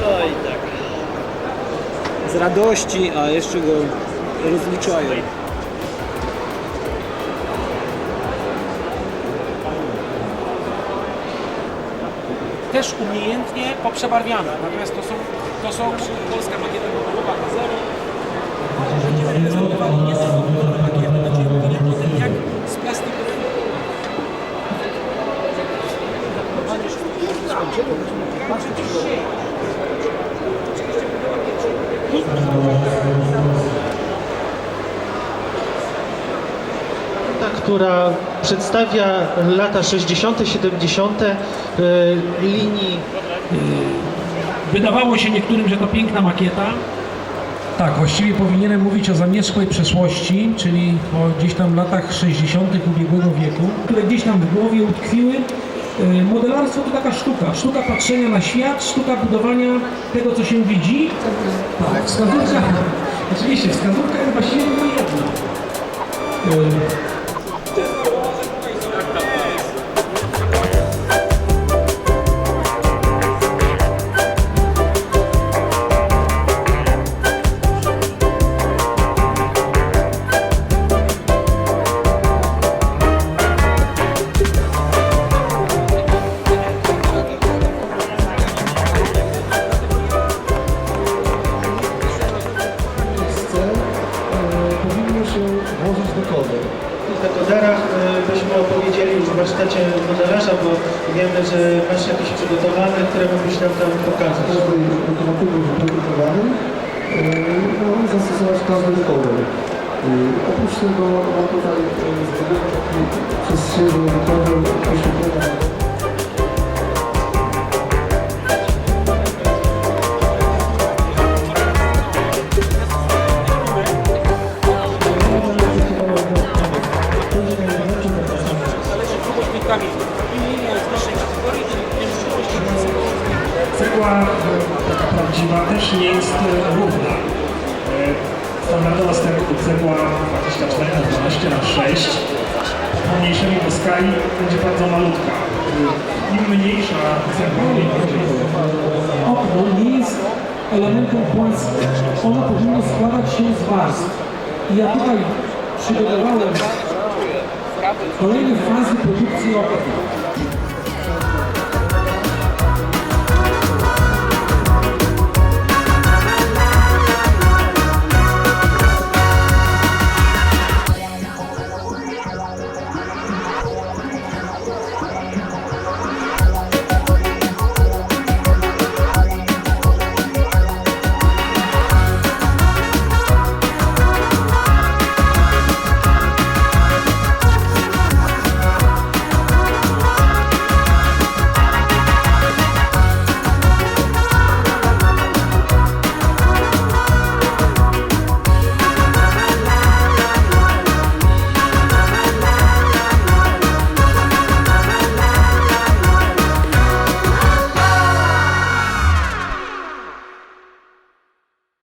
No i tak. Z radości, a jeszcze go rozliczają. też umiejętnie poprzebarwiane. Natomiast to są, to są polska kolorowa na zero. Będziemy prezentowali nie tylko kolorowe makiety, będziemy mówili o tym, jak z plastiku która przedstawia lata 60., 70. e, linii Wydawało się niektórym, że to piękna makieta. Tak, właściwie powinienem mówić o zamierzchłej przeszłości, czyli o gdzieś tam latach 60. ubiegłego wieku, które gdzieś tam w głowie utkwiły. Yy, Modelarstwo to taka sztuka, sztuka patrzenia na świat, sztuka budowania tego, co się widzi. Tak, wskazówka, oczywiście, wskazówka jest właściwie jedna. W dekoderach e, byśmy opowiedzieli już w warsztacie modelarza, bo wiemy, że masz jakieś przygotowane, które mógłbyś nam tam pokazać. Wyprodukowany e, no, zastosować każdy dekoder. E, Oprócz tego mam tutaj taki Cegła e, taka prawdziwa też nie jest e, równa. E, Standardowa cegła 24 na 12 na 6 pomniejszeniu do skali będzie bardzo malutka. Im mniejsza cegła, im bardziej okno nie jest elementem płaskim. Ono powinno składać się z warstw. I ja tutaj przygotowałem Quando ele faz o produto sem